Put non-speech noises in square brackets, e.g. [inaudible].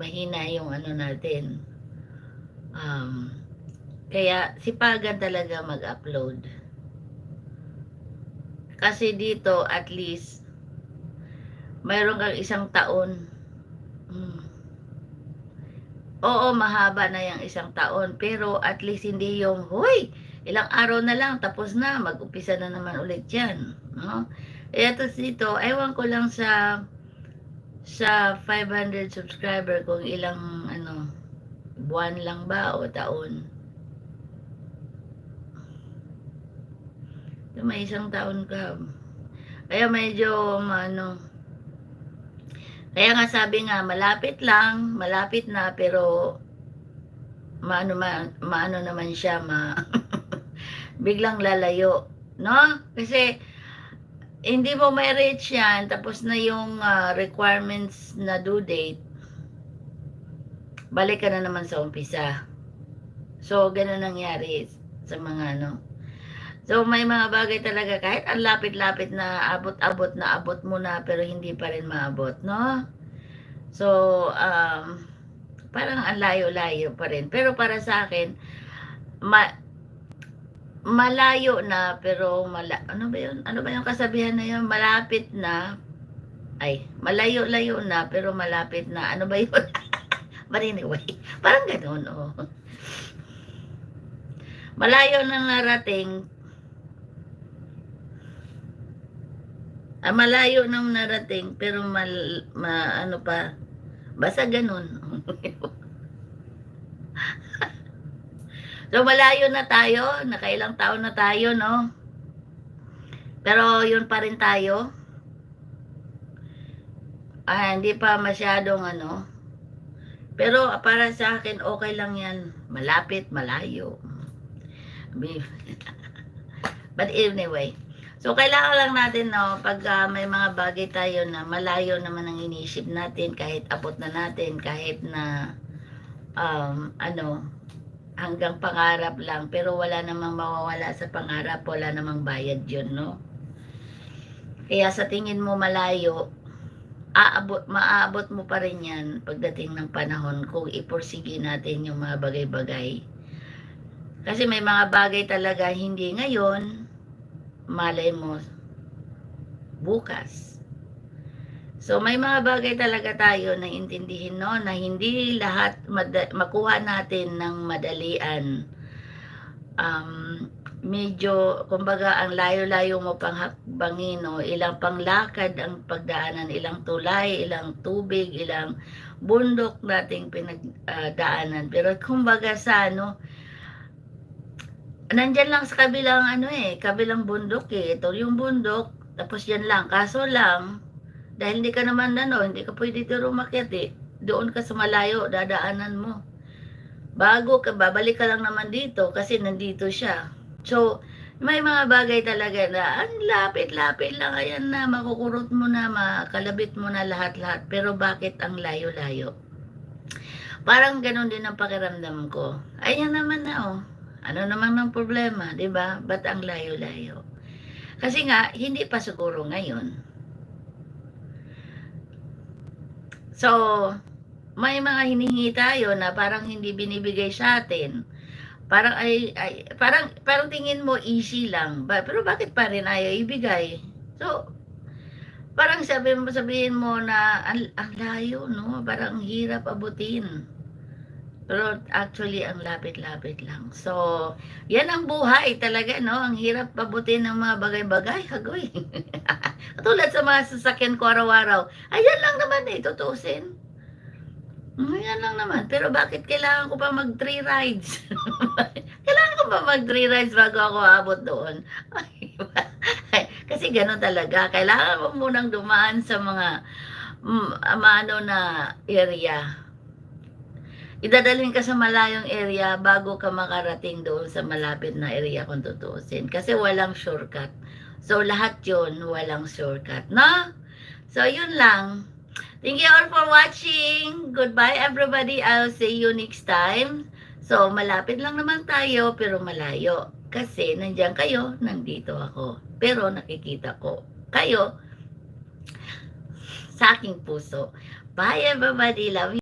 mahina yung ano natin. Um, kaya sipagan talaga mag-upload. Kasi dito at least mayroon kang isang taon. Hmm. Oo, mahaba na yung isang taon. Pero at least hindi yung, huy, ilang araw na lang, tapos na, mag-upisa na naman ulit yan. No? Tapos dito, ewan ko lang sa sa 500 subscriber kung ilang ano buwan lang ba o taon. So, may isang taon ka. Kaya medyo ano kaya nga sabi nga malapit lang, malapit na pero maano ma, maano naman siya ma [laughs] biglang lalayo, no? Kasi hindi mo may reach yan tapos na yung ah, requirements na due date balik ka na naman sa umpisa. So ganun nangyari sa mga ano. So may mga bagay talaga kahit ang lapit-lapit na abot-abot na abot mo na pero hindi pa rin maabot no? So um, parang ang layo-layo pa rin. Pero para sa akin ma malayo na pero mala ano ba yun? Ano ba yung kasabihan na yun? Malapit na ay, malayo-layo na pero malapit na. Ano ba yun? [laughs] But anyway, parang ganun, oh. Malayo na narating ah, malayo nang narating pero mal, ma, ano pa basta ganun [laughs] So malayo na tayo, nakailang taon na tayo, no? Pero yun pa rin tayo. Ah, hindi pa masyadong ano. Pero para sa akin, okay lang yan. Malapit, malayo. [laughs] But anyway, so kailangan lang natin, no, pag ah, may mga bagay tayo na malayo naman ang inisip natin, kahit abot na natin, kahit na, um, ano, hanggang pangarap lang pero wala namang mawawala sa pangarap wala namang bayad yun no? Kaya sa tingin mo malayo aabot maaabot mo pa rin yan pagdating ng panahon kung iporsige natin yung mga bagay-bagay. Kasi may mga bagay talaga hindi ngayon malay mo bukas So may mga bagay talaga tayo na intindihin no na hindi lahat makuha natin ng madalian. Um, medyo kumbaga ang layo-layo mo pang hakbangin no, ilang panglakad ang pagdaanan, ilang tulay, ilang tubig, ilang bundok nating pinagdaanan. Pero kumbaga sa ano nandyan lang sa kabilang ano eh, kabilang bundok eh. Ito yung bundok, tapos yan lang. Kaso lang, dahil hindi ka naman ano, hindi ka pwede dito umakyat eh. Doon ka sa malayo, dadaanan mo. Bago ka, babalik ka lang naman dito kasi nandito siya. So, may mga bagay talaga na ang lapit-lapit lang ayan na makukurot mo na, makalabit mo na lahat-lahat. Pero bakit ang layo-layo? Parang ganun din ang pakiramdam ko. Ayan naman na oh. Ano naman ang problema, 'di ba? Ba't ang layo-layo? Kasi nga hindi pa siguro ngayon So, may mga hinihingi tayo na parang hindi binibigay sa atin. Parang ay, ay parang parang tingin mo easy lang. Ba, pero bakit pa rin ayaw ibigay? So, parang sabi mo sabihin mo na ang, ang layo, no? Parang ang hirap abutin. Pero actually, ang lapit-lapit lang. So, yan ang buhay talaga, no? Ang hirap pabutin ng mga bagay-bagay. [laughs] Hagoy. Tulad sa mga sasakyan ko araw-araw. Ayan lang naman eh, tutusin. Ayan lang naman. Pero bakit kailangan ko pa mag three rides? [laughs] kailangan ko pa mag three rides bago ako abot doon? [laughs] Kasi gano'n talaga. Kailangan mo munang dumaan sa mga mm, ano na area idadalhin ka sa malayong area bago ka makarating doon sa malapit na area kung tutuusin. Kasi walang shortcut. So, lahat yun, walang shortcut. No? So, yun lang. Thank you all for watching. Goodbye, everybody. I'll see you next time. So, malapit lang naman tayo, pero malayo. Kasi, nandiyan kayo, nandito ako. Pero, nakikita ko kayo sa aking puso. Bye, everybody. Love you.